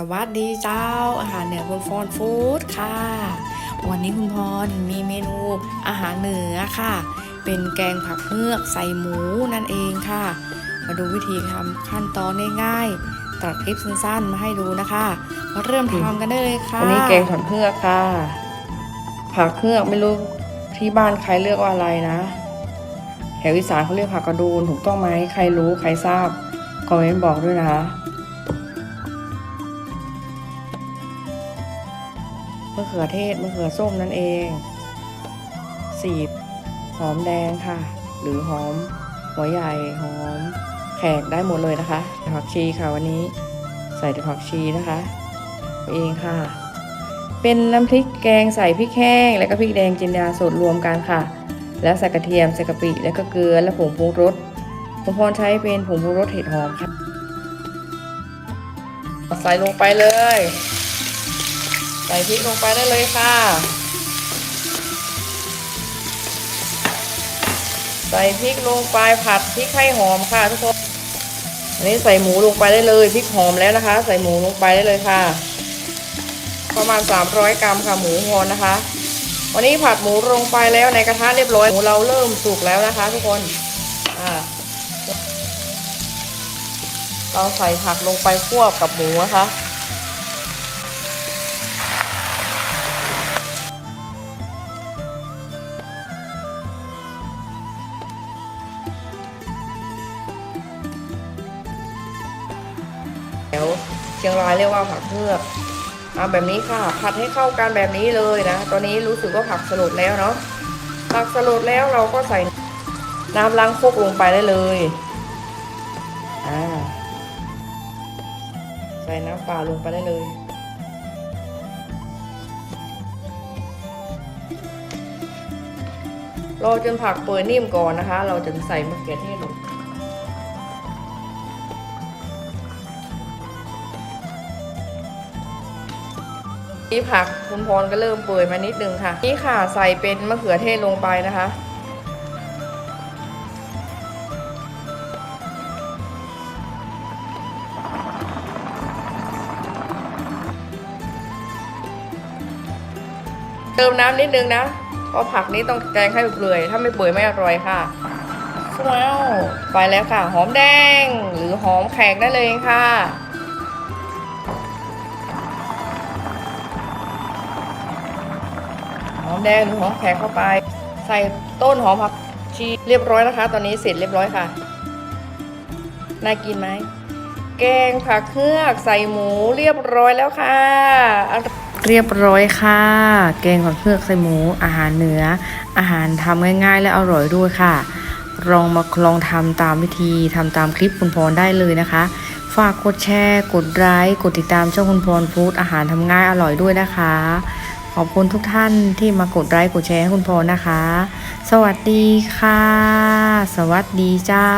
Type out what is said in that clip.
สวัสดีเจ้า อาหารเหนือคุณฟอนฟู้ดค่ะ วันนี้คุณพรมีเมนูอาหารเหนือค่ะ เป็นแกงผักเมือกใส่หมูนั่นเองค่ะ มาดูวิธีทำขั้นตอนง่ายๆตัดคลิปสั้นๆมาให้ดูนะคะมาเริ่มทำกันได้เลยค่ะวันนี้แกงผักเฮือกค่ะ ผักเฮือกไม่รู้ที่บ้านใครเรียกว่าอะไรนะแถวอีสานเขาเรียกผักกระดูนถูกต้องไหมใครรู้ใครทราบคอมเมนต์บอกด้วยนะคะ มะเขือเทศมะเขือส้มนั่นเอง สีบ หอมแดงค่ะ หรือหอม หัวใหญ่หอม แขกได้หมดเลยนะคะผักชีค่ะวันนี้ ใส่แต่ผักชีนะคะ เองค่ะ เป็นน้ำพริกแกงใส่พริกแห้ง และก็พริกแดงจินดาสดรวมกันค่ะ แล้วใส่กระเทียมใส่กะปิ แล้วก็เกลือและผงปรุงรสผมพรใช้เป็นผงปรุงรสเห็ดหอมค่ะใส่ลงไปเลย ใส่พริกลงไปได้เลยค่ะ ใส่พริกลงไปผัดพริกให้หอมค่ะทุกคนอันนี้ใส่หมูลงไปได้เลยพริกหอมแล้วนะคะ ใส่หมูลงไปได้เลยค่ะ ประมาณ 300 กรัมค่ะหมูฮอนนะคะ วันนี้ผัดหมูลงไปแล้วในกระทะเรียบร้อยหมูเราเริ่มสุกแล้วนะคะ ทุกคนอ่าเราใส่ผักลงไปควบกับหมูนะคะ เชียงรายเรียกว่าผักเพือกเอาแบบนี้ค่ะ ผัดให้เข้ากันแบบนี้เลยนะ ตอนนี้รู้สึกว่าผักสลดแล้วเนาะ ผักสลดแล้วเราก็ใส่น้ำล้างโคกลงไปได้เลยอ่าใส่น้ำปลาลงไปได้เลย รอจนผักเปื่อยนิ่มก่อนนะคะ เราจึงใส่มะเขือเทศลง นี่ผักคุณพรก็เริ่มเปื่อยมานิดนึงค่ะ นี่ค่ะใส่เป็นมะเขือเทศลงไปนะคะ เติมน้ำนิดนึงนะ เพราะผักนี้ต้องแกงให้เปื่อยถ้าไม่เปื่อยไม่อร่อยค่ะว้าวไปแล้วค่ะ หอมแดงหรือหอมแขกได้เลยค่ะ หอมแดงหรือหอมแขกเข้าไป ใส่ต้นหอมผักชีเรียบร้อยนะคะ ตอนนี้เสร็จเรียบร้อยค่ะ น่ากินไหม แกงผักเครือกใส่หมูเรียบร้อยแล้วค่ะ เรียบร้อยค่ะ แกงผักเครือกใส่หมู อาหารเหนือ อาหารทำง่าย ๆ และอร่อยด้วยค่ะลองมาลองทำตามวิธีทำตามคลิปคุณพรได้เลยนะคะ ฝากกดแชร์ กดไลค์กดติดตามช่องคุณพรฟู้ดอาหารทำง่ายอร่อยด้วยนะคะ อบคุณทุกท่านที่มากดไลค์กดแชร์ให้คุณพอนะคะ สวัสดีค่ะ สวัสดีเจ้า